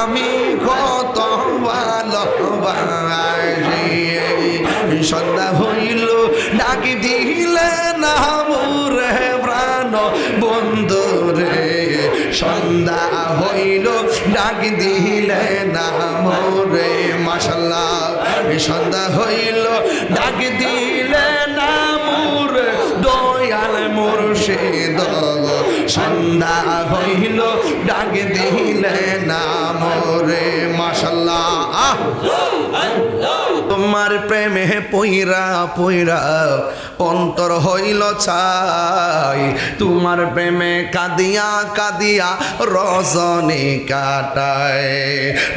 আমি কত ভালোবাসি। সন্ধ্যা হইল, ডাকি দিলে না মোরে প্রাণ। বন্ধু রে, সন্ধ্যা হইল, ডাকি দিলে না মোরে। মাসাল্লাহ সন্ধ্যা হইল, ডাকি দিলে না মোর। দয়াল মুর্শিদ সন্ধ্যা হইল ডাক দিলে না মোরে মাসাল্লাহ আহ! তোমার প্রেমে পইরা পইরা অন্তর হইল ছাই। তোমার প্রেমে কাদিয়া কাদিয়া রজনী কাটায়।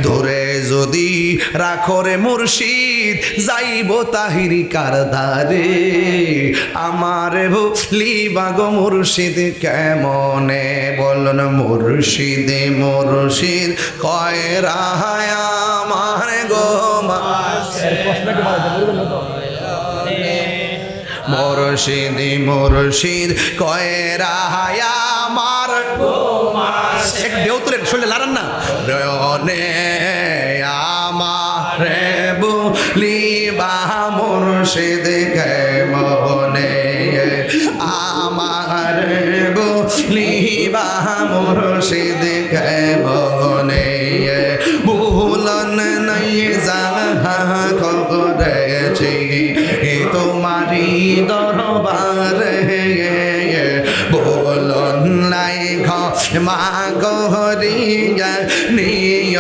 ধরে যদি রাখরে মুর্শিদ, যাইব তাহিরি কার ধারে আমার ভুলি বাগ মুর্শিদ, কেমনে বলন মুর্শিদে মুর্শিদ কয় রাহায়? মুর্শিদি, মুর্শিদ কয়রা আমার এক ঢেউ তোলেন, শুনলে লারান না? রনে আমার বলি বা মুর্শিদ কে মনে আমার বলি বা মুর্শিদ কে নাই ঘ মা গহরিয়া নিয়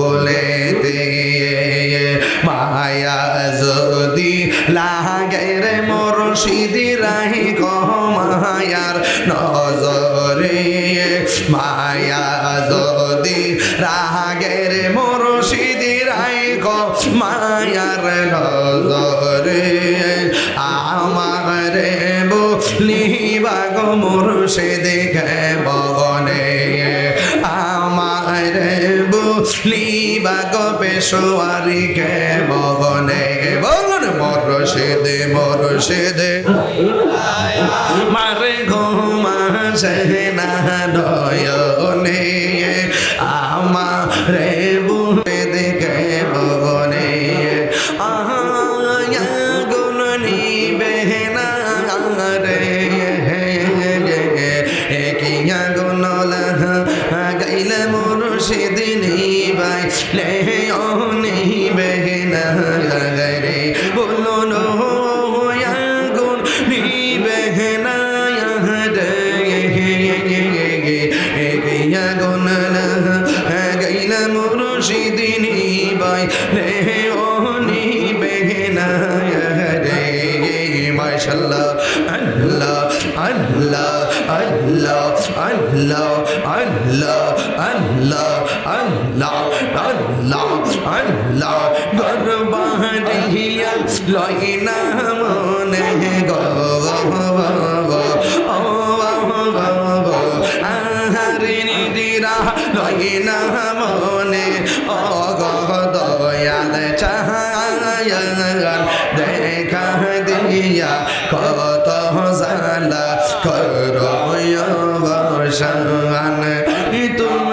বলে দিয়ে। মায়া যদি লাগে রে মোর সিদি রাহি গহ মায়ার নজরে। মায়া যদি রাগে রে মোর সিদি রাহি গো মায়ার নজরে। মুর্শিদি কে বগনে আমার বলি বাগ পেশোয়ারি কে বগনে বলুন, মরশিদে মরশিদে। মারে ঘুমা সেনা নয়নে। আমারে লাহা গাইলে মুর্শিদ নিবাই লেহে অনি বেহে না গাগরে বলো নো গুণ নিবেহে না রে গিয়া গুণ লাহা গাইলে মুর্শিদ নিবাই লেহে অনি বেহে না রে মাশাল্লাহ, আল্লাহ আল্লাহ। আল্লাহ আল্লাহ আল্লাহ আল্লাহ আল্লাহ আল্লাহ আল্লাহ গরবাহিয়া লইনা মনে গো দিরা লইনা মনে অগ দয়াল চাহায় দেখা দিয়া কত জালা করো বসান তোমরা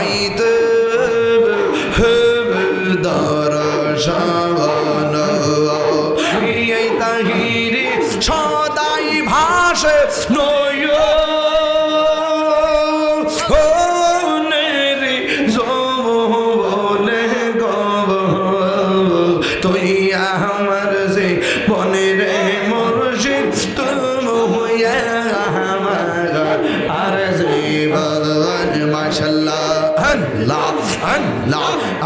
عيد هب هب دار شباب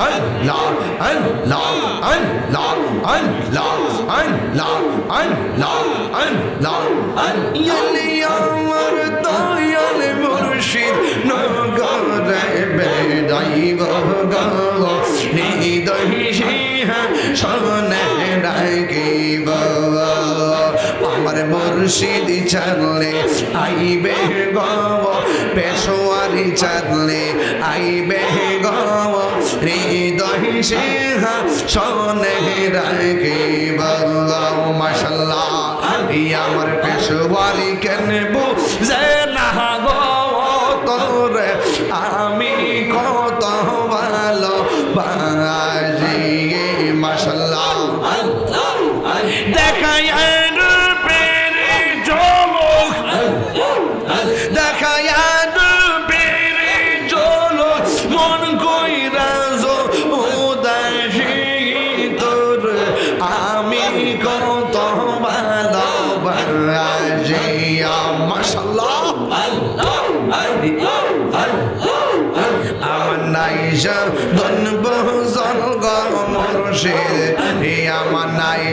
আল্লাহ আল্লাহ আল্লাহ আল্লাহ আল্লাহ আল্লাহ আল্লাহ আল্লাহ আমার দয়াল মুর্শিদ নগরে বেড়াইব গব নিদহি সিহা সনে রাখিব আমার মুর্শিদ চালে আইবে গব পেশোয়ারি চালে আইবে গব হৃদয় সিহা সনে রাখিব মাশাল্লাহ এই আমার পেশোয়ারি কেন বুঝে না গো? তোরে আমি কত ভালো বাজি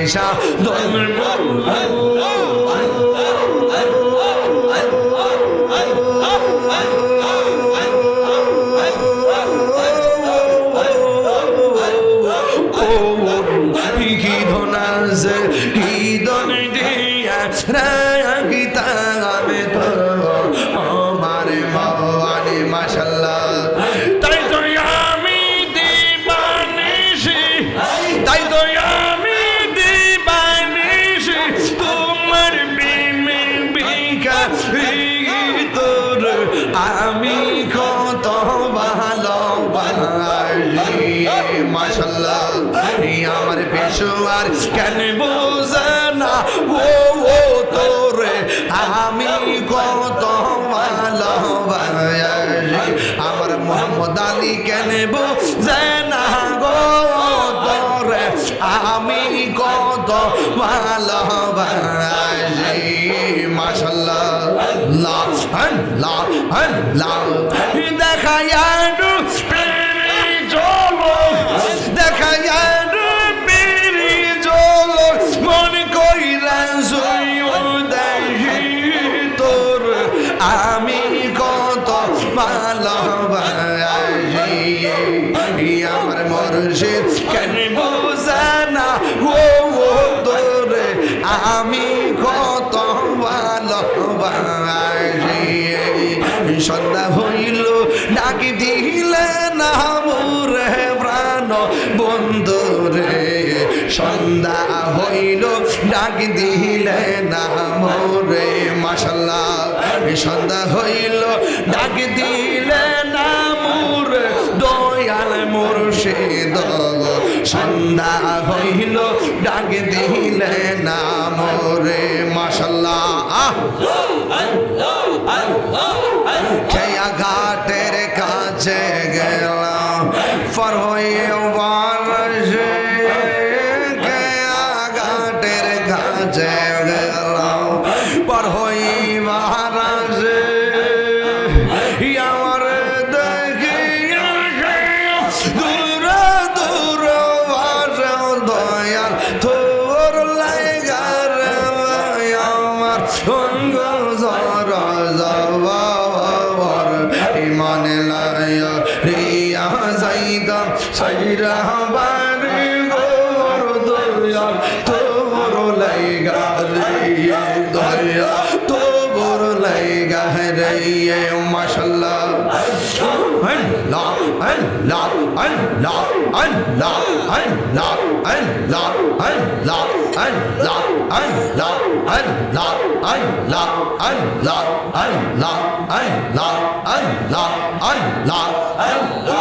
আয়েশা কেন বোঝে না ও ও তোরে, আমি কত ভালোবাসি। আমার মোহাম্মদ আলী কেন বোঝে না গো তোরে, আমি কত ভালোবাসি। মাশাল্লাহ লা লা লা দেখায় পেরে মরশিদ কেন বোঝানা ও ও তোরে আমি কত ভালোবাসি সন্ধ্যা হইল ডাকি দিলে না মোরে প্রাণ বন্ধু রে সন্ধ্যা হইল ডাক দিলে না মোরে মাসাল্লাহ সন্ধ্যা হইল ডাক দিলে না মোর মুর্শিদ সন্ধ্যা হইল ডাক দিলে না মোরে মশাল্লাহ। খেয়া ঘাটের কাছে গেলাম ফর হয়ে জায়গা রে মাসাল্লাহ Allah